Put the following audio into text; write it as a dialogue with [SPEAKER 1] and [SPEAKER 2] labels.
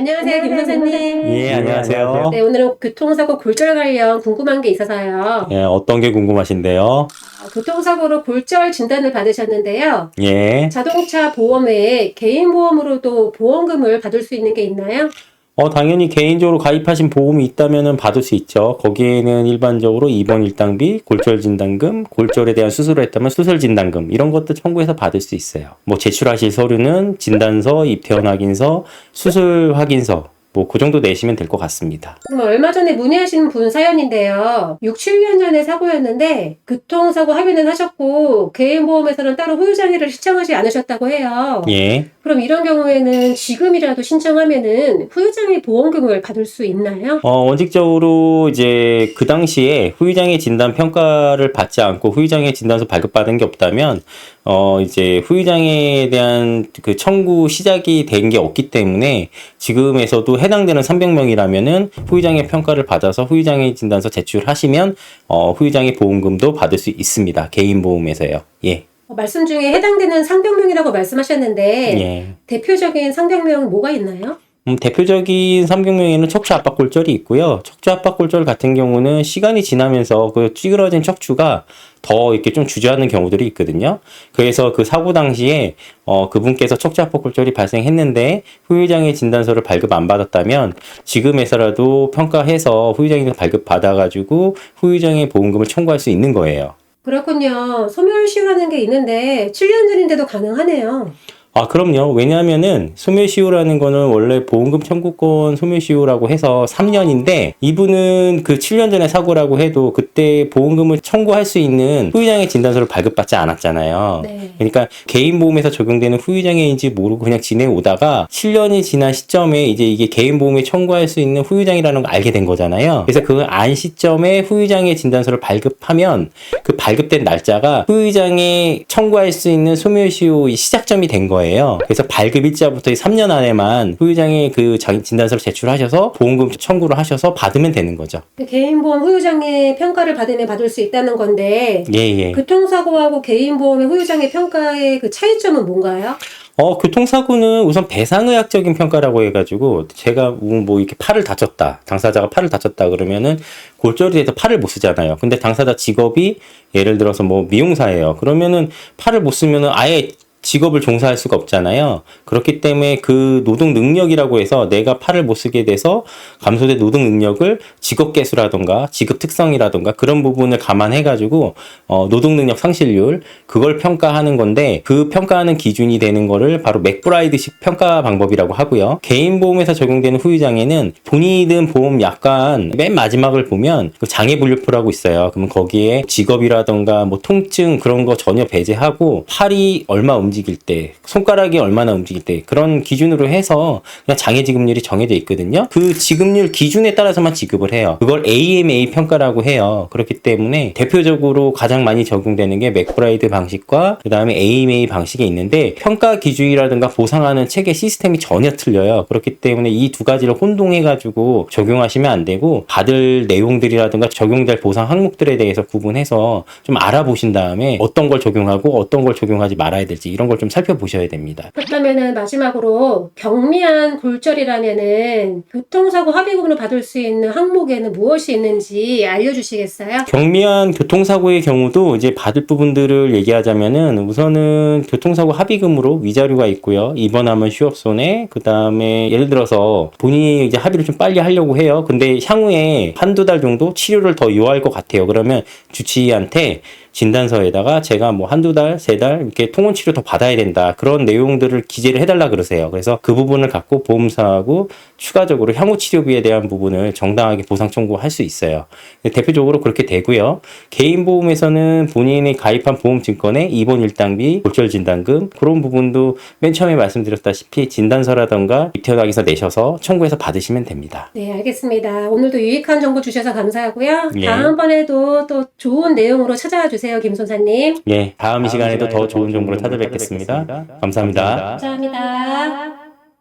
[SPEAKER 1] 안녕하세요, 김 선생님.
[SPEAKER 2] 예, 안녕하세요.
[SPEAKER 1] 네, 오늘은 교통사고 골절 관련 궁금한 게 있어서요.
[SPEAKER 2] 예, 어떤 게 궁금하신데요?
[SPEAKER 1] 아, 교통사고로 골절 진단을 받으셨는데요.
[SPEAKER 2] 예.
[SPEAKER 1] 자동차 보험에 개인 보험으로도 보험금을 받을 수 있는 게 있나요?
[SPEAKER 2] 어, 당연히 개인적으로 가입하신 보험이 있다면 받을 수 있죠. 거기에는 일반적으로 입원 일당비, 골절 진단금, 골절에 대한 수술을 했다면 수술 진단금, 이런 것도 청구해서 받을 수 있어요. 뭐 제출하실 서류는 진단서, 입퇴원 확인서, 수술 확인서, 뭐그 정도 내시면 될 것 같습니다.
[SPEAKER 1] 그럼 얼마 전에 문의하신 분 사연인데요. 6, 7년 전에 사고였는데 교통사고 합의는 하셨고 개인 보험에서는 따로 후유장애를 신청하지 않으셨다고 해요.
[SPEAKER 2] 예.
[SPEAKER 1] 그럼 이런 경우에는 지금이라도 신청하면은 후유장애 보험금을 받을 수 있나요?
[SPEAKER 2] 어, 원칙적으로 이제 그 당시에 후유장애 진단 평가를 받지 않고 후유장애 진단서 발급받은 게 없다면 어, 이제 후유장애에 대한 그 청구 시작이 된 게 없기 때문에 지금에서도 해당되는 300명이라면은 후유장애 평가를 받아서 후유장애 진단서 제출하시면 어, 후유장애 보험금도 받을 수 있습니다. 개인 보험에서요. 예.
[SPEAKER 1] 어, 말씀 중에 해당되는 상병명이라고 말씀하셨는데
[SPEAKER 2] 예.
[SPEAKER 1] 대표적인 상병명 뭐가 있나요?
[SPEAKER 2] 음, 대표적인 삼경명에는 척추 압박 골절이 있고요. 척추 압박 골절 같은 경우는 시간이 지나면서 그 찌그러진 척추가 더 이렇게 좀 주저하는 경우들이 있거든요. 그래서 그 사고 당시에 어, 그분께서 척추 압박 골절이 발생했는데 후유장애 진단서를 발급 안 받았다면 지금에서라도 평가해서 후유장애 발급 받아가지고 후유장애 보험금을 청구할 수 있는 거예요.
[SPEAKER 1] 그렇군요. 소멸시효라는 게 있는데 7년 전인데도 가능하네요.
[SPEAKER 2] 아, 그럼요. 왜냐하면은 소멸시효라는 거는 원래 보험금 청구권 소멸시효라고 해서 3년인데 이분은 그 7년 전에 사고라고 해도 그때 보험금을 청구할 수 있는 후유장애 진단서를 발급받지 않았잖아요.
[SPEAKER 1] 네.
[SPEAKER 2] 그러니까 개인 보험에서 적용되는 후유장애인지 모르고 그냥 지내오다가 7년이 지난 시점에 이제 이게 개인 보험에 청구할 수 있는 후유장애라는 걸 알게 된 거잖아요. 그래서 그 안 시점에 후유장애 진단서를 발급하면 그 발급된 날짜가 후유장애 청구할 수 있는 소멸시효 시작점이 된 거예요. 그래서 발급 일자부터 3년 안에만 후유장애 그 자- 진단서를 제출하셔서 보험금 청구를 하셔서 받으면 되는 거죠.
[SPEAKER 1] 개인보험 후유장애 평가를 받으면 받을 수 있다는 건데
[SPEAKER 2] 예, 예.
[SPEAKER 1] 교통사고하고 개인보험의 후유장애 평가의 그 차이점은 뭔가요?
[SPEAKER 2] 어, 교통사고는 우선 배상의학적인 평가라고 해가지고, 제가 뭐 이렇게 팔을 다쳤다. 당사자가 팔을 다쳤다 그러면은 골절이 돼서 팔을 못 쓰잖아요. 근데 당사자 직업이 예를 들어서 뭐 미용사예요. 그러면은 팔을 못 쓰면은 아예 직업을 종사할 수가 없잖아요. 그렇기 때문에 그 노동 능력이라고 해서 내가 팔을 못 쓰게 돼서 감소된 노동 능력을 직업 개수라던가 직업 특성이라던가 그런 부분을 감안해 가지고 어, 노동 능력 상실률 그걸 평가하는 건데 그 평가하는 기준이 되는 거를 바로 맥브라이드식 평가 방법이라고 하고요. 개인 보험에서 적용되는 후유장애는 본인이 든 보험 약관 맨 마지막을 보면 그 장애 분류표라고 있어요. 그러면 거기에 직업이라던가 뭐 통증 그런 거 전혀 배제하고 팔이 얼마 움직일 때, 손가락이 얼마나 움직일 때 그런 기준으로 해서 그냥 장애 지급률이 정해져 있거든요. 그 지급률 기준에 따라서만 지급을 해요. 그걸 AMA 평가라고 해요. 그렇기 때문에 대표적으로 가장 많이 적용되는 게 맥브라이드 방식과 그 다음에 AMA 방식이 있는데 평가 기준이라든가 보상하는 체계 시스템이 전혀 틀려요. 그렇기 때문에 이 두 가지를 혼동해 가지고 적용하시면 안 되고 받을 내용들이라든가 적용될 보상 항목들에 대해서 구분해서 좀 알아보신 다음에 어떤 걸 적용하고 어떤 걸 적용하지 말아야 될지 이런 걸 좀 살펴보셔야 됩니다.
[SPEAKER 1] 그렇다면은 마지막으로 경미한 골절이라면은 교통사고 합의금으로 받을 수 있는 항목에는 무엇이 있는지 알려주시겠어요?
[SPEAKER 2] 경미한 교통사고의 경우도 이제 받을 부분들을 얘기하자면은 우선은 교통사고 합의금으로 위자료가 있고요. 입원하면 휴업손해, 그 다음에 예를 들어서 본인이 이제 합의를 좀 빨리 하려고 해요. 근데 향후에 한두 달 정도 치료를 더 요할 것 같아요. 그러면 주치의한테 진단서에다가 제가 뭐 한두 달, 세 달 이렇게 통원 치료 더 받아야 된다. 그런 내용들을 기재를 해달라 그러세요. 그래서 그 부분을 갖고 보험사하고 추가적으로 향후 치료비에 대한 부분을 정당하게 보상 청구할 수 있어요. 대표적으로 그렇게 되고요. 개인 보험에서는 본인이 가입한 보험 증권에 입원 일당비, 골절 진단금 그런 부분도 맨 처음에 말씀드렸다시피 진단서라던가 입퇴원 확인서 내셔서 청구해서 받으시면 됩니다.
[SPEAKER 1] 네, 알겠습니다. 오늘도 유익한 정보 주셔서 감사하고요.
[SPEAKER 2] 예.
[SPEAKER 1] 다음번에도 또 좋은 내용으로 찾아와 주세요, 김 손사님.
[SPEAKER 2] 예, 다음 시간에도 더 좋은 정보로 찾아뵙겠습 니다. 감사합니다.
[SPEAKER 1] 감사합니다.